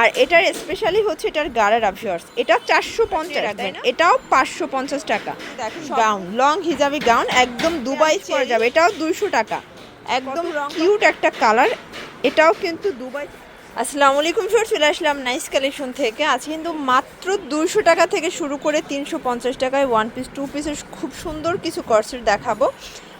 আর এটার স্পেশালি হচ্ছে এটার গাড়ার ভিউয়ার্স এটা চারশো পঞ্চাশ এটাও পাঁচশো পঞ্চাশ টাকা। গাউন লং হিজাবি গাউন একদম দুবাই পরে যাবে। এটাও দুইশো টাকা। একদম কিউট একটা কালার এটাও কিন্তু দুবাই। আসসালামু আলাইকুম স্যার চলে আসলাম নাইস কালেকশন থেকে। আছে কিন্তু মাত্র দুইশো টাকা থেকে শুরু করে তিনশো পঞ্চাশ টাকায় ওয়ান পিস টু পিসের খুব সুন্দর কিছু কর্সেট দেখাবো।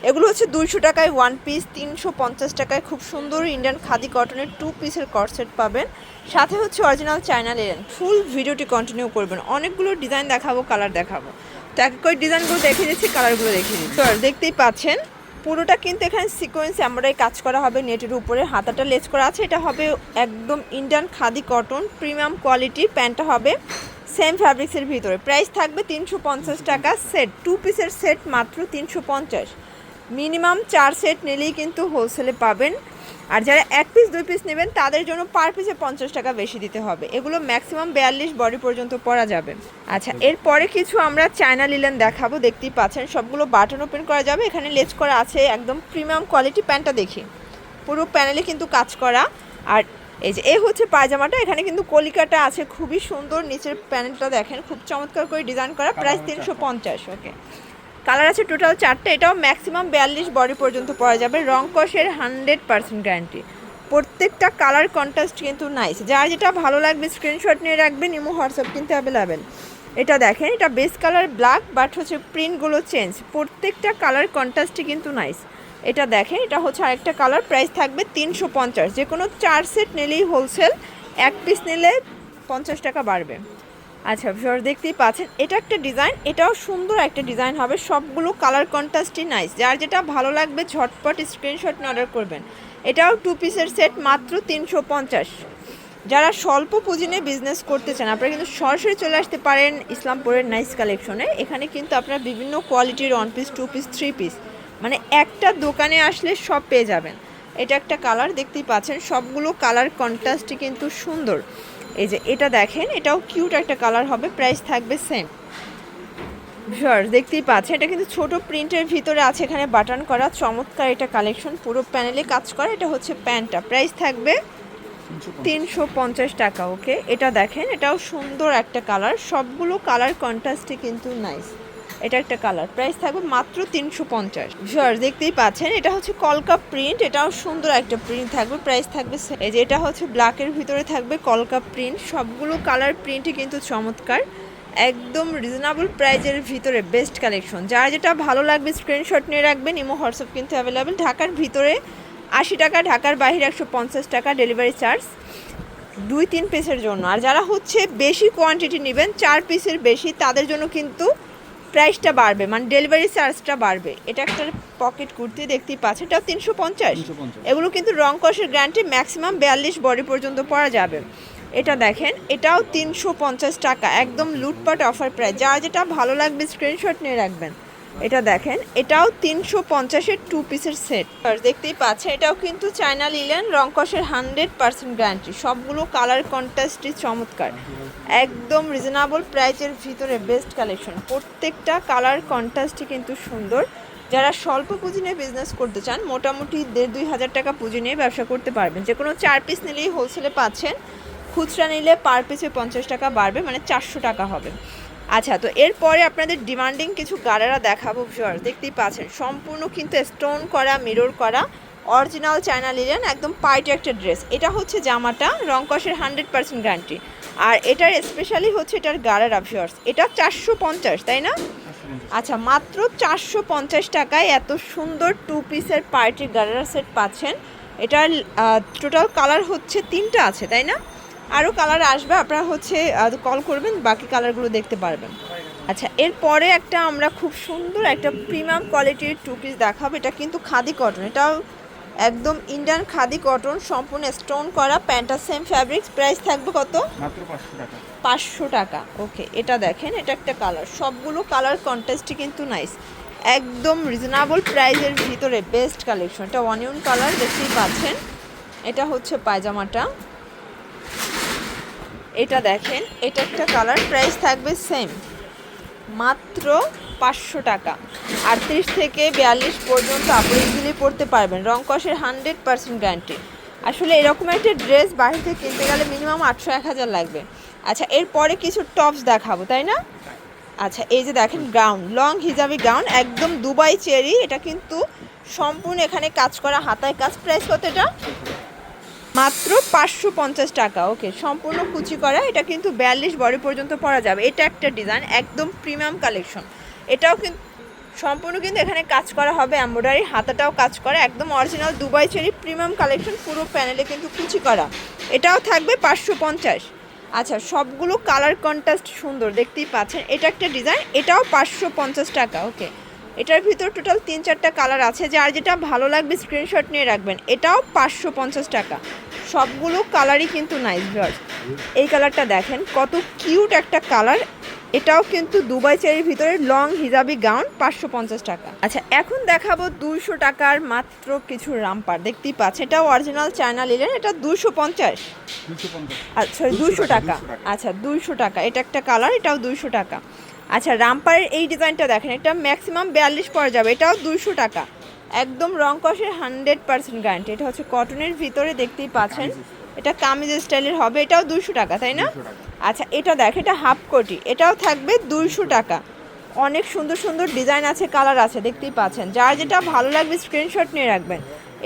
এগুলো হচ্ছে দুইশো টাকায় ওয়ান পিস তিনশো পঞ্চাশ টাকায় খুব সুন্দর ইন্ডিয়ান খাদি কটনের টু পিসের কর্সেট পাবেন। সাথে হচ্ছে অরিজিনাল চায়না লেন ফুল ভিডিওটি কন্টিনিউ করবেন। অনেকগুলো ডিজাইন দেখাবো কালার দেখাবো। তো এক করে ডিজাইনগুলো দেখে দিচ্ছি কালারগুলো দেখে দিচ্ছি। দেখতেই পাচ্ছেন পুরোটা কিন্তু এখানে সিকোয়েন্স এমব্রয়ডারি কাজ করা হবে নেটের উপরে। হাতাটা লেজ করা আছে এটা হবে একদম Indian khadi cotton premium quality প্যান্টটা হবে সেম ফ্যাব্রিক্সের ভিতরে। প্রাইস থাকবে তিনশো পঞ্চাশ টাকা সেট টু পিসের সেট মাত্র তিনশো পঞ্চাশ। মিনিমাম চার সেট নিলেই কিন্তু হোলসেলে পাবেন। আর যারা এক পিস দুই পিস নেবেন তাদের জন্য পার পিসে পঞ্চাশ টাকা বেশি দিতে হবে। এগুলো ম্যাক্সিমাম বিয়াল্লিশ বডি পর্যন্ত পরা যাবে। আচ্ছা এরপরে কিছু আমরা চায়না লিলেন দেখাবো দেখতেই পাচ্ছেন। সবগুলো বাটন ওপেন করা যাবে। এখানে লেজ করা আছে একদম প্রিমিয়াম কোয়ালিটি প্যান্টটা দেখি। পুরো প্যানেলে কিন্তু কাজ করা। আর এই যে এ হচ্ছে পায়জামাটা। এখানে কিন্তু কলিকাটা আছে। খুবই সুন্দর। নিচের প্যানেলটা দেখেন। খুব চমৎকার করে ডিজাইন করা। প্রাইস তিনশো পঞ্চাশ ওকে কালার আছে টোটাল চারটে, এটাও ম্যাক্সিমাম বিয়াল্লিশ বডি পর্যন্ত পরা যাবে। রং কষের হান্ড্রেড পার্সেন্ট গ্যারান্টি প্রত্যেকটা কালার কন্ট্রাস্ট কিন্তু নাইস যার যেটা ভালো লাগবে স্ক্রিনশট নিয়ে রাখবেন ইমো হোয়াটসঅ্যাপ কিন্তু অ্যাভেলেবেল এটা দেখেন, এটা বেস কালার ব্ল্যাক বাট হচ্ছে প্রিন্টগুলো চেঞ্জ প্রত্যেকটা কালার কন্ট্রাস্টই কিন্তু নাইস এটা দেখেন, এটা হচ্ছে আরেকটা কালার প্রাইস থাকবে তিনশো পঞ্চাশ। যে কোনো চার সেট নিলেই হোলসেল এক পিস নিলে পঞ্চাশ টাকা বাড়বে। আচ্ছা ভিউয়ার দেখতেই পাচ্ছেন, এটা একটা ডিজাইন এটাও সুন্দর একটা ডিজাইন হবে, সবগুলো কালার কন্ট্রাস্টই নাইস যার যেটা ভালো লাগবে ঝটপট স্ক্রিনশট অর্ডার করবেন। এটাও টু পিসের সেট মাত্র তিনশো পঞ্চাশ। যারা স্বল্প পুঁজি নিয়ে বিজনেস করতে চান, আপনারা কিন্তু সরাসরি চলে আসতে পারেন ইসলামপুরের নাইস কালেকশনে এখানে কিন্তু আপনারা বিভিন্ন কোয়ালিটির one piece two piece three piece মানে একটা দোকানে আসলে সব পেয়ে যাবেন। এটা একটা কালার দেখতেই পাচ্ছেন, সবগুলো কালার কন্ট্রাস্টই কিন্তু সুন্দর। এই যে এটা দেখেন, এটাও কিউট একটা কালার হবে প্রাইস থাকবে সেম ভিউয়ার্স দেখতেই পাচ্ছেন, এটা কিন্তু ছোট প্রিন্টের ভিতরে আছে, এখানে বাটন করা, চমৎকার এটা কালেকশন পুরো প্যানেলে কাজ করা, এটা হচ্ছে প্যান্টটা প্রাইস থাকবে তিনশো পঞ্চাশ টাকা ওকে এটা দেখেন, এটাও সুন্দর একটা কালার সবগুলো কালার কন্ট্রাস্টে কিন্তু নাইস এটা একটা কালার প্রাইস থাকবে মাত্র তিনশো পঞ্চাশ। ভিউয়ার্স দেখতেই পাচ্ছেন, এটা হচ্ছে কলকা প্রিন্ট এটাও সুন্দর একটা প্রিন্ট থাকবে। প্রাইস থাকবে। এই যে এটা হচ্ছে ব্ল্যাকের ভিতরে থাকবে কলকা প্রিন্ট সবগুলো কালার প্রিন্টই কিন্তু চমৎকার। একদম রিজনেবল প্রাইজের ভিতরে বেস্ট কালেকশন যার যেটা ভালো লাগবে স্ক্রিনশট নিয়ে রাখবেন, ইমো, হোয়াটসঅ্যাপ কিন্তু অ্যাভেলেবেল ঢাকার ভিতরে আশি টাকা, ঢাকার বাইরে একশো পঞ্চাশ টাকা ডেলিভারি চার্জ দুই, তিন পিসের জন্য। আর যারা হচ্ছে বেশি কোয়ান্টিটি নেবেন, চার পিসের বেশি, তাদের জন্য কিন্তু প্রাইসটা বাড়বে মানে ডেলিভারি চার্জটা বাড়বে। এটা একটা পকেট কুর্তি দেখতেই পাচ্ছেন এটাও তিনশো পঞ্চাশ। এগুলো কিন্তু রং কষের গ্যারান্টি ম্যাক্সিমাম বিয়াল্লিশ বডি পর্যন্ত পরা যাবে। এটা দেখেন এটাও তিনশো পঞ্চাশ টাকা একদম লুটপাট অফার প্রায় যা যেটা ভালো লাগবে স্ক্রিনশট নিয়ে রাখবেন। এটা দেখেন, এটাও তিনশো পঞ্চাশের টু পিসের সেট দেখতেই পাচ্ছেন, এটাও কিন্তু চায়না লিলেন রংকসের হান্ড্রেড পার্সেন্ট গ্যারান্টি সবগুলো কালার কন্ট্রাস্টই চমৎকার। একদম রিজনেবল প্রাইসের ভিতরে বেস্ট কালেকশন প্রত্যেকটা কালার কন্ট্রাস্টই কিন্তু সুন্দর। যারা স্বল্প পুঁজি নিয়ে বিজনেস করতে চান, মোটামুটি দেড় দুই হাজার টাকা পুঁজি নিয়ে ব্যবসা করতে পারবেন। যে কোনো চার পিস নিলেই হোলসেলে পাচ্ছেন, খুচরা নিলে পার পিসে পঞ্চাশ টাকা বাড়বে মানে চারশো টাকা হবে। আচ্ছা তো এরপরে আপনাদের ডিমান্ডিং কিছু গাড়ারা দেখাবো ভিউয়ার দেখতেই পাচ্ছেন। সম্পূর্ণ কিন্তু স্টোন করা মিরর করা অরিজিনাল চায়না লিলেন একদম পাইট একটা ড্রেস এটা হচ্ছে জামাটা রং কষের হান্ড্রেড পার্সেন্ট গ্যারান্টি আর এটার স্পেশালি হচ্ছে এটার গাড়ারা ভিউয়ার্স এটা চারশো পঞ্চাশ তাই না? আচ্ছা মাত্র চারশো পঞ্চাশ টাকায় এত সুন্দর টু পিসের পার্টির গাড়ারা সেট পাচ্ছেন। এটার টোটাল কালার হচ্ছে তিনটা আছে তাই না? আরও কালার আসবে আপনারা হচ্ছে কল করবেন বাকি কালারগুলো দেখতে পারবেন। আচ্ছা এরপরে একটা আমরা খুব সুন্দর একটা প্রিমিয়াম কোয়ালিটির টু পিস দেখাবো এটা কিন্তু খাদি কটন এটাও একদম ইন্ডিয়ান খাদি কটন সম্পূর্ণ স্টোন করা প্যান্টা সেম ফ্যাব্রিক্স প্রাইস থাকবে কত? পাঁচশো টাকা। পাঁচশো টাকা ওকে এটা দেখেন এটা একটা কালার সবগুলো কালার কন্টেস্টই কিন্তু নাইস একদম রিজনেবল প্রাইসের ভিতরে বেস্ট কালেকশন এটা অনিয়ন কালার দেখতেই পাচ্ছেন। এটা হচ্ছে পায়জামাটা। এটা দেখেন, এটা একটা কালার, প্রাইস থাকবে সেম মাত্র পাঁচশো টাকা। আটত্রিশ থেকে বিয়াল্লিশ পর্যন্ত আপনি ইজিলি পড়তে পারবেন। রং কষের হান্ড্রেড পার্সেন্ট গ্যারান্টি আসলে এরকম একটা ড্রেস বাইরে থেকে কিনতে গেলে মিনিমাম আটশো এক হাজার লাগবে। আচ্ছা এরপরে কিছু টপস দেখাবো, তাই না? আচ্ছা এই যে দেখেন গাউন লং হিজাবি গাউন একদম দুবাই চেরি। এটা কিন্তু সম্পূর্ণ এখানে কাজ করা, হাতায় কাজ। প্রাইস কত এটা? মাত্র পাঁচশো পঞ্চাশ টাকা। ওকে, সম্পূর্ণ কুচি করা, এটা কিন্তু বিয়াল্লিশ বডি পর্যন্ত পরা যাবে। এটা একটা ডিজাইন, একদম প্রিমিয়াম কালেকশন। এটাও কিন্তু সম্পূর্ণ কিন্তু এখানে কাজ করা হবে, এমব্রয়ডারি, হাতাটাও কাজ করা, একদম original Dubai cherry premium collection, পুরো প্যানেলে কিন্তু কুচি করা। এটাও থাকবে পাঁচশো পঞ্চাশ। আচ্ছা সবগুলো কালার কন্ট্রাস্ট সুন্দর, দেখতেই পাচ্ছেন। এটা একটা ডিজাইন, এটাও পাঁচশো পঞ্চাশ টাকা, ওকে। এটার ভিতর টোটাল তিন চারটা কালার আছে যার যেটা ভালো লাগবে স্ক্রিনশট নিয়ে রাখবেন এটাও পাঁচশো পঞ্চাশ টাকা। সবগুলো কালারই কিন্তু নাইস ভিউয়ার্স এই কালারটা দেখেন কত কিউট একটা কালার এটাও কিন্তু দুবাই চেরির ভিতরে লং হিজাবি গাউন পাঁচশো পঞ্চাশ টাকা। আচ্ছা এখন দেখাবো দুইশো টাকার মাত্র কিছু রামপার। দেখতেই পাচ্ছেন এটাও অরিজিনাল চায়না লিলেন এটা দুশো পঞ্চাশ। আচ্ছা দুইশো টাকা। আচ্ছা দুইশো টাকা। এটা একটা কালার এটাও দুইশো টাকা। আচ্ছা রামপারের এই ডিজাইনটা দেখেন এটা ম্যাক্সিমাম বিয়াল্লিশ পড়া যাবে এটাও দুইশো টাকা। একদম রং কষের হান্ড্রেড পার্সেন্ট গ্যারান্টি এটা হচ্ছে কটনের ভিতরে দেখতেই পাচ্ছেন। এটা কামিজ স্টাইলের হবে এটাও দুইশো টাকা তাই না? আচ্ছা এটা দেখ এটা হাফ কোটি এটাও থাকবে দুইশো টাকা। অনেক সুন্দর সুন্দর ডিজাইন আছে কালার আছে দেখতেই পাচ্ছেন। যার যেটা ভালো লাগবে স্ক্রিনশট নিয়ে রাখবেন।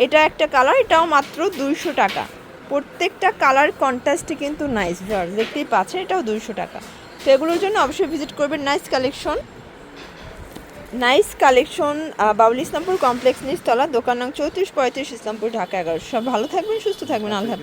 এটা একটা কালার এটাও মাত্র দুইশো টাকা। প্রত্যেকটা কালার কন্ট্রাস্টে কিন্তু নাইস ভিউয়ার্স দেখতেই পাচ্ছেন এটাও দুইশো টাকা। তো এগুলোর জন্য অবশ্যই ভিজিট করবেন। Nice collection nice collection Baul Islampur complex নিচতলা, দোকান নাম চৌত্রিশ পঁয়ত্রিশ ইসলামপুর, ঢাকা এগারো সব ভালো থাকবেন, সুস্থ থাকবেন, আল্লাহ